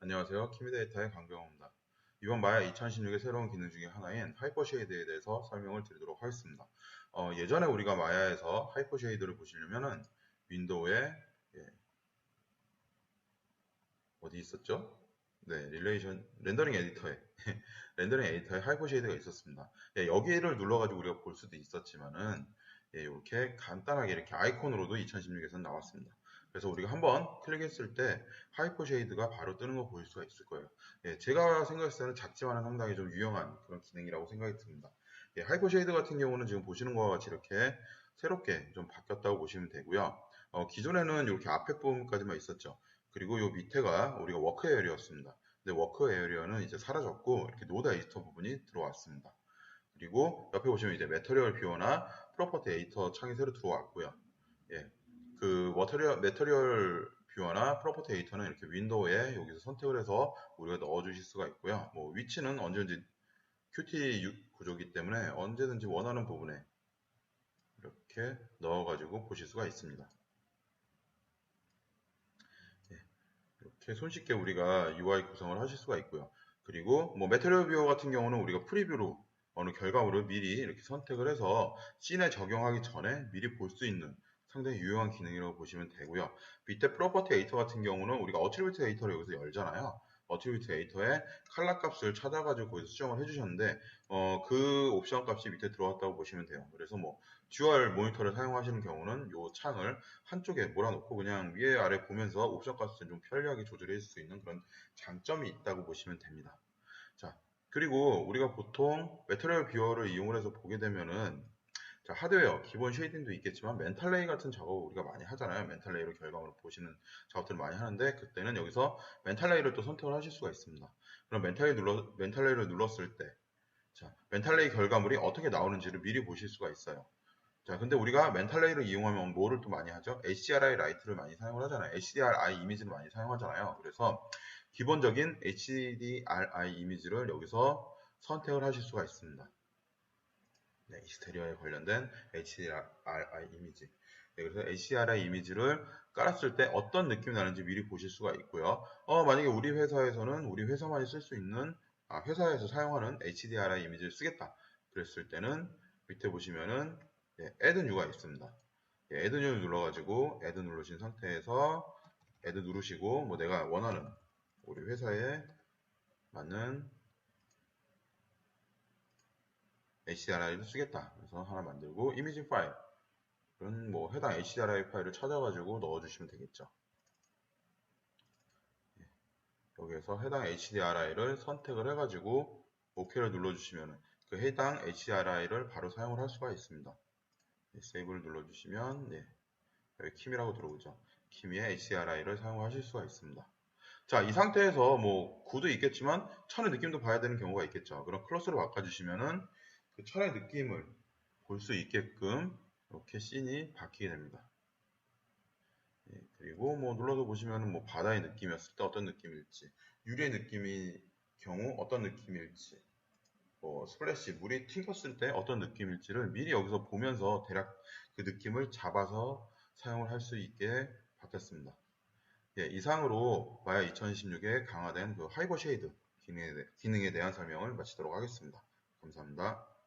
안녕하세요. 키미데이터의 강병호입니다. 이번 마야 2016의 새로운 기능 중에 하나인 하이퍼쉐이드에 대해서 설명을 드리도록 하겠습니다. 어, 예전에 우리가 마야에서 하이퍼쉐이드를 보시려면은 윈도우에 예, 어디 있었죠? 네, 릴레이션 렌더링 에디터에 렌더링 에디터에 하이퍼쉐이드가 있었습니다. 예, 여기를 눌러가지고 우리가 볼 수도 있었지만은 예, 이렇게 간단하게 이렇게 아이콘으로도 2016에서 나왔습니다. 그래서 우리가 한번 클릭했을 때 하이퍼 쉐이드가 바로 뜨는 거 보일 수가 있을 거예요. 예, 제가 생각했을 때는 작지만은 상당히 좀 유용한 그런 기능이라고 생각이 듭니다. 예, 하이퍼 쉐이드 같은 경우는 지금 보시는 것과 같이 이렇게 새롭게 좀 바뀌었다고 보시면 되고요. 어, 기존에는 이렇게 앞에 부분까지만 있었죠. 그리고 이 밑에가 우리가 워크 에어리어였습니다. 근데 워크 에어리어는 이제 사라졌고 이렇게 노드 에디터 부분이 들어왔습니다. 그리고 옆에 보시면 이제 메터리얼 뷰어나 프로퍼티 에디터 창이 새로 들어왔고요. 예, 그 머터리얼, 메터리얼 뷰어나 프로퍼티 에디터는 이렇게 윈도우에 여기서 선택을 해서 우리가 넣어 주실 수가 있고요. 뭐 위치는 언제든지 Qt 구조기 때문에 언제든지 원하는 부분에 이렇게 넣어 가지고 보실 수가 있습니다. 예, 이렇게 손쉽게 우리가 UI 구성을 하실 수가 있고요. 그리고 뭐 메테리얼 뷰어 같은 경우는 우리가 프리뷰로 어느 결과물을 미리 이렇게 선택을 해서 씬에 적용하기 전에 미리 볼 수 있는 상당히 유용한 기능이라고 보시면 되고요. 밑에 프로퍼티 에이터 같은 경우는 우리가 어트리뷰트 에이터를 여기서 열잖아요. 어트리뷰트 에이터에 칼라 값을 찾아가지고 거기서 수정을 해주셨는데 어, 그 옵션 값이 밑에 들어왔다고 보시면 돼요. 그래서 뭐 듀얼 모니터를 사용하시는 경우는 이 창을 한쪽에 몰아놓고 그냥 위에 아래 보면서 옵션 값을 좀 편리하게 조절해 줄수 있는 그런 장점이 있다고 보시면 됩니다. 자 그리고 우리가 보통 메테리얼 뷰어를 이용을 해서 보게 되면은 자, 하드웨어, 기본 쉐이딩도 있겠지만 멘탈 레이 같은 작업을 우리가 많이 하잖아요. 멘탈 레이로 결과물을 보시는 작업들을 많이 하는데 그때는 여기서 멘탈 레이를 또 선택을 하실 수가 있습니다. 그럼 멘탈 레이 눌러 멘탈 레이를 눌렀을 때 자, 멘탈 레이 결과물이 어떻게 나오는지를 미리 보실 수가 있어요. 자, 근데 우리가 멘탈 레이를 이용하면 뭐를 또 많이 하죠? HDRI 라이트를 많이 사용을 하잖아요. HDRI 이미지를 많이 사용하잖아요. 그래서 기본적인 HDRI 이미지를 여기서 선택을 하실 수가 있습니다. 네, 스테리오에 관련된 HDRI 이미지. 네, 그래서 HDRI 이미지를 깔았을 때 어떤 느낌이 나는지 미리 보실 수가 있고요. 어, 만약에 우리 회사에서는 우리 회사만이 쓸 수 있는 아, 회사에서 사용하는 HDRI 이미지를 쓰겠다. 그랬을 때는 밑에 보시면은 예, add new가 있습니다. 예, add new 눌러가지고 add 누르신 상태에서 add 누르시고 뭐 내가 원하는 우리 회사에 맞는 HDRI를 쓰겠다. 그래서 하나 만들고 이미지 파일 그런 뭐 해당 HDRI 파일을 찾아가지고 넣어주시면 되겠죠. 예. 여기에서 해당 HDRI를 선택을 해가지고 OK를 눌러주시면 그 해당 HDRI를 바로 사용을 할 수가 있습니다. 네, 세이브를 눌러주시면 네, 여기 킴이라고 들어오죠. 킴의 HDRI를 사용하실 수가 있습니다. 자, 이 상태에서 뭐 구도 있겠지만 천의 느낌도 봐야 되는 경우가 있겠죠. 그럼 클로스로 바꿔주시면은 그 철의 느낌을 볼 수 있게끔 이렇게 씬이 바뀌게 됩니다. 예, 그리고 뭐 눌러서 보시면 뭐 바다의 느낌이었을 때 어떤 느낌일지, 유리의 느낌이 경우 어떤 느낌일지, 뭐 스플래시 물이 튕겼을 때 어떤 느낌일지를 미리 여기서 보면서 대략 그 느낌을 잡아서 사용을 할 수 있게 바뀌었습니다. 예, 이상으로 마야 2016에 강화된 그 하이버 쉐이드 기능에, 기능에 대한 설명을 마치도록 하겠습니다. 감사합니다.